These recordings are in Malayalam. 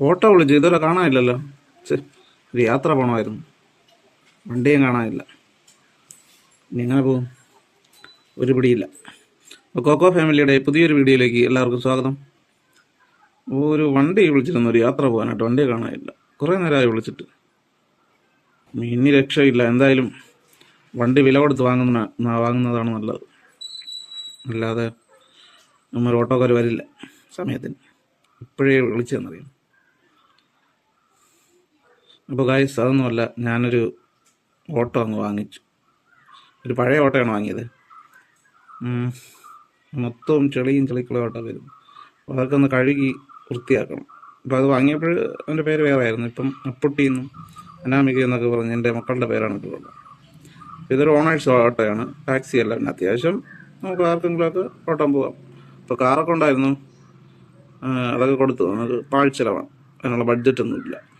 ഓട്ടോ വിളിച്ചു ഇതുവരെ കാണാനില്ലല്ലോ. ഒരു യാത്ര പോകണമായിരുന്നു വണ്ടിയും കാണാനില്ല. ഇനി എങ്ങനെ പോകും? ഒരു പിടിയില്ല. കോക്കോ ഫാമിലിയുടെ പുതിയൊരു വീഡിയോയിലേക്ക് എല്ലാവർക്കും സ്വാഗതം. ഒരു വണ്ടി വിളിച്ചിരുന്നു ഒരു യാത്ര പോകാനായിട്ട്. വണ്ടിയെ കാണാനില്ല. കുറേ നേരമായി വിളിച്ചിട്ട്. ഇനി രക്ഷയില്ല. എന്തായാലും വണ്ടി വില കൊടുത്ത് വാങ്ങുന്ന വാങ്ങുന്നതാണ് നല്ലത്. അല്ലാതെ നമ്മൾ ഓട്ടോക്കാർ വരില്ല. സമയത്തിന്. ഇപ്പോഴേ വിളിച്ചതെന്നറിയാം അപ്പോൾ ഗായ്സ് അതൊന്നുമല്ല. ഞാനൊരു ഓട്ടോ അങ്ങ് വാങ്ങിച്ചു. ഒരു പഴയ ഓട്ടോയാണ് വാങ്ങിയത്. മൊത്തവും ചെളിയും ചെളിക്കുള്ള ഓട്ടോ വരും അപ്പോൾ അതൊക്കെ ഒന്ന് കഴുകി വൃത്തിയാക്കണം. അപ്പോൾ അത് വാങ്ങിയപ്പോൾ എന്റെ പേര് വേറെ ആയിരുന്നു. ഇപ്പം അപ്പുട്ടിന്നും അനാമിക എന്നൊക്കെ പറഞ്ഞ് എന്റെ മക്കളുടെ പേരാണ് ഇപ്പോൾ ഉള്ളത് ഇതൊരു ഓണേഴ്സ് ഓട്ടോയാണ്. ടാക്സി അല്ല പിന്നെ അത്യാവശ്യം നമുക്ക് ആർക്കെങ്കിലുമൊക്കെ ഓട്ടം പോകാം. ഇപ്പോൾ കാറൊക്കെ ഉണ്ടായിരുന്നു. അതൊക്കെ കൊടുത്തു. നമുക്ക് പാഴ്ചെലവാണ് അതിനുള്ള ബഡ്ജറ്റൊന്നുമില്ല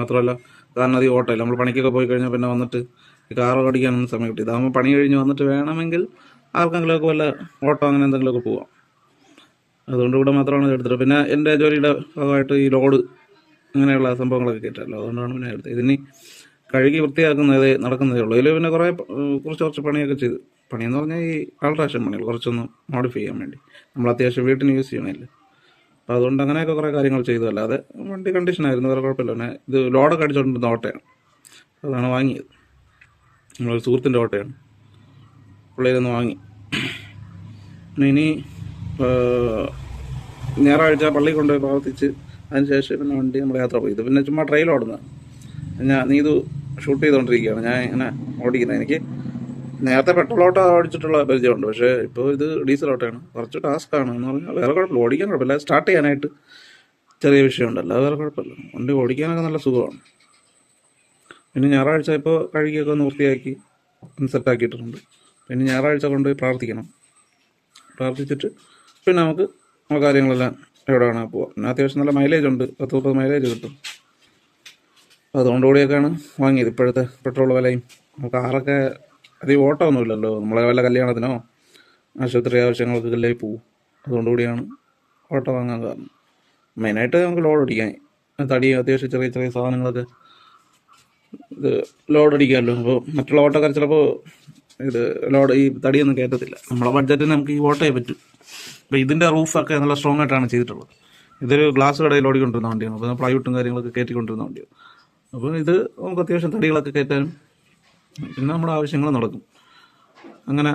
മാത്രമല്ല കാരണം അധികം ഓട്ടമില്ല നമ്മൾ പണിക്കൊക്കെ പോയി കഴിഞ്ഞാൽ പിന്നെ വന്നിട്ട് കാർ ഓടിക്കാനൊന്നും സമയം കിട്ടി ഇതാകുമ്പോൾ പണി കഴിഞ്ഞ് വന്നിട്ട് വേണമെങ്കിൽ ആർക്കെങ്കിലുമൊക്കെ വല്ല ഓട്ടോ അങ്ങനെ എന്തെങ്കിലുമൊക്കെ പോവാം. അതുകൊണ്ട് ഇവിടെ മാത്രമാണ് എടുത്തത് പിന്നെ എന്റെ ജോലിയുടെ ഭാഗമായിട്ട് ഈ ലോഡ് അങ്ങനെയുള്ള സംഭവങ്ങളൊക്കെ കേട്ടല്ലോ അതുകൊണ്ടാണ് പിന്നെ എടുത്തത്. ഇതിനി കഴുകി വൃത്തിയാക്കുന്നതേ നടക്കുന്നതേ ഉള്ളൂ. ഇതിൽ പിന്നെ കുറേ കുറച്ച് കുറച്ച് പണിയൊക്കെ ചെയ്തു. പണിയെന്ന് പറഞ്ഞാൽ ഈ ആൾട്രേഷൻ പണികൾ. കുറച്ചൊന്ന് മോഡിഫൈ ചെയ്യാൻ വേണ്ടി. നമ്മൾ അത്യാവശ്യം വീട്ടിന് യൂസ് ചെയ്യണമല്ലോ അപ്പോൾ അതുകൊണ്ട് അങ്ങനെയൊക്കെ കുറേ കാര്യങ്ങൾ ചെയ്തു. അല്ലാതെ വണ്ടി കണ്ടീഷനായിരുന്നു വേറെ കുഴപ്പമില്ല. ഇത് ലോഡൊക്കെ അടിച്ചുകൊണ്ടിരുന്ന ഓട്ടയാണ്. അതാണ് വാങ്ങിയത്. നമ്മളൊരു സുഹൃത്തിന്റെ ഓട്ടയാണ്. പുള്ളിയിലൊന്ന് വാങ്ങി. പിന്നെ ഇനി ഞായറാഴ്ച പള്ളി കൊണ്ടുപോയി പ്രവർത്തിച്ച് അതിന് ശേഷം പിന്നെ വണ്ടി നമ്മൾ യാത്ര പോയി. ഇത് പിന്നെ ചുമ്മാ ട്രെയിൽ ഓടുന്നതാണ്. ഞാൻ നീ ഇത് ഷൂട്ട് ചെയ്തുകൊണ്ടിരിക്കുകയാണ് ഞാൻ ഇങ്ങനെ ഓടിക്കുന്നത് എനിക്ക്. നേരത്തെ പെട്രോൾ ഓട്ടോ ഓടിച്ചിട്ടുള്ള പരിചയമുണ്ട്. പക്ഷേ ഇപ്പോൾ ഇത് ഡീസൽ ഓട്ടോയാണ്. കുറച്ച് ടാസ്ക് ആണ് എന്ന് പറഞ്ഞാൽ വേറെ കുഴപ്പമില്ല. ഓടിക്കാൻ കുഴപ്പമില്ല. സ്റ്റാർട്ട് ചെയ്യാനായിട്ട് ചെറിയ വിഷയമുണ്ടല്ലോ. വേറെ കുഴപ്പമില്ല. വണ്ടി ഓടിക്കാനൊക്കെ നല്ല സുഖമാണ്. പിന്നെ ഞായറാഴ്ച ഇപ്പോൾ കഴുകിയൊക്കെ ഒന്ന് വൃത്തിയാക്കി സെറ്റാക്കിയിട്ടുണ്ട് പിന്നെ ഞായറാഴ്ച കൊണ്ട് പ്രാർത്ഥിക്കണം. പ്രാർത്ഥിച്ചിട്ട് പിന്നെ നമുക്ക് ആ കാര്യങ്ങളെല്ലാം എവിടെ വേണമെങ്കിൽ പോവാം. പിന്നെ അത്യാവശ്യം നല്ല മൈലേജ് ഉണ്ട്. പത്ത് മുപ്പത് മൈലേജ് കിട്ടും. അപ്പോൾ അതുകൊണ്ട് കൂടിയൊക്കെയാണ് വാങ്ങിയത്. ഇപ്പോഴത്തെ പെട്രോൾ വിലയും. കാറൊക്കെ അധികം ഓട്ടമൊന്നുമില്ലല്ലോ. നമ്മളെ വല്ല കല്യാണത്തിനോ ആശുപത്രി ആവശ്യങ്ങൾക്ക് എല്ലാം പോവും. അതുകൊണ്ട് കൂടിയാണ് ഓട്ടോ വാങ്ങാൻ കാരണം. മെയിനായിട്ട് നമുക്ക് ലോഡ് അടിക്കാൻ. തടി അത്യാവശ്യം ചെറിയ ചെറിയ സാധനങ്ങളൊക്കെ ഇത് ലോഡ് അടിക്കാമല്ലോ. അപ്പോൾ മറ്റുള്ള ഓട്ടോക്കാർ ചിലപ്പോൾ ഇത് ലോഡ് ഈ തടിയൊന്നും കയറ്റത്തില്ല. നമ്മളെ ബഡ്ജറ്റിന് നമുക്ക് ഈ ഓട്ടോയെ പറ്റും. അപ്പോൾ ഇതിന്റെ റൂഫൊക്കെ നല്ല സ്ട്രോങ് ആയിട്ടാണ് ചെയ്തിട്ടുള്ളത്. ഇതൊരു ഗ്ലാസ് കടയിൽ ഓടിക്കൊണ്ടിരുന്ന വണ്ടിയാണ്. അപ്പോൾ പ്ലൈവുട്ടും കാര്യങ്ങളൊക്കെ കയറ്റിക്കൊണ്ടിരുന്ന വണ്ടിയാണ്. അപ്പോൾ ഇത് നമുക്ക് അത്യാവശ്യം തടികളൊക്കെ കയറ്റാനും പിന്നെ നമ്മുടെ ആവശ്യങ്ങൾ നടക്കും. അങ്ങനെ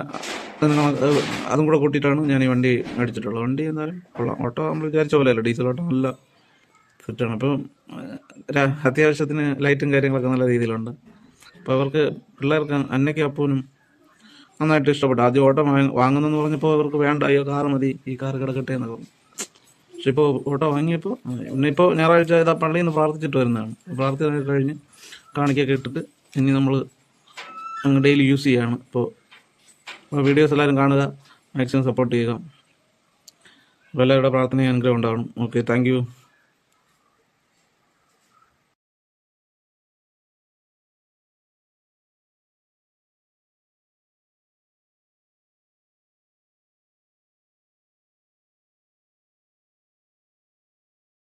അത് കൂടെ കൂട്ടിയിട്ടാണ് ഞാൻ ഈ വണ്ടി മേടിച്ചിട്ടുള്ളത്. വണ്ടി എന്തായാലും കൊള്ളാം. ഓട്ടോ നമ്മൾ വിചാരിച്ച പോലെയല്ല. ഡീസൽ ഓട്ടോ നല്ല സെറ്റാണ് അപ്പം അത്യാവശ്യത്തിന് ലൈറ്റും കാര്യങ്ങളൊക്കെ നല്ല രീതിയിലുണ്ട്. അപ്പോൾ അവർക്ക് പിള്ളേർക്ക് അന്നയ്ക്കും അപ്പൂനും നന്നായിട്ട് ഇഷ്ടപ്പെട്ടു. ആദ്യം ഓട്ടോ വാങ്ങി വാങ്ങുന്നെന്ന് പറഞ്ഞപ്പോൾ അവർക്ക് വേണ്ട അയ്യോ കാറ് മതി ഈ കാറ് കിടക്കട്ടെ എന്നൊക്കെ പറഞ്ഞു. പക്ഷെ ഇപ്പോൾ ഓട്ടോ വാങ്ങിയപ്പോൾ പിന്നെ ഇപ്പോൾ ഞായറാഴ്ച ഇതാ പള്ളിയിൽ നിന്ന് പ്രാർത്ഥിച്ചിട്ട് വരുന്നതാണ്. പ്രാർത്ഥന കഴിഞ്ഞ് കാണിക്കൊക്കെ ഇട്ടിട്ട് ഇനി നമ്മൾ അങ്ങ് ഡെയിലി യൂസ് ചെയ്യുകയാണ് ഇപ്പോൾ വീഡിയോസ് എല്ലാവരും കാണുക മാക്സിമം സപ്പോർട്ട് ചെയ്യുക. അപ്പോൾ എല്ലാവരുടെ പ്രാർത്ഥനയും അനുഗ്രഹം ഉണ്ടാവണം. Okay thank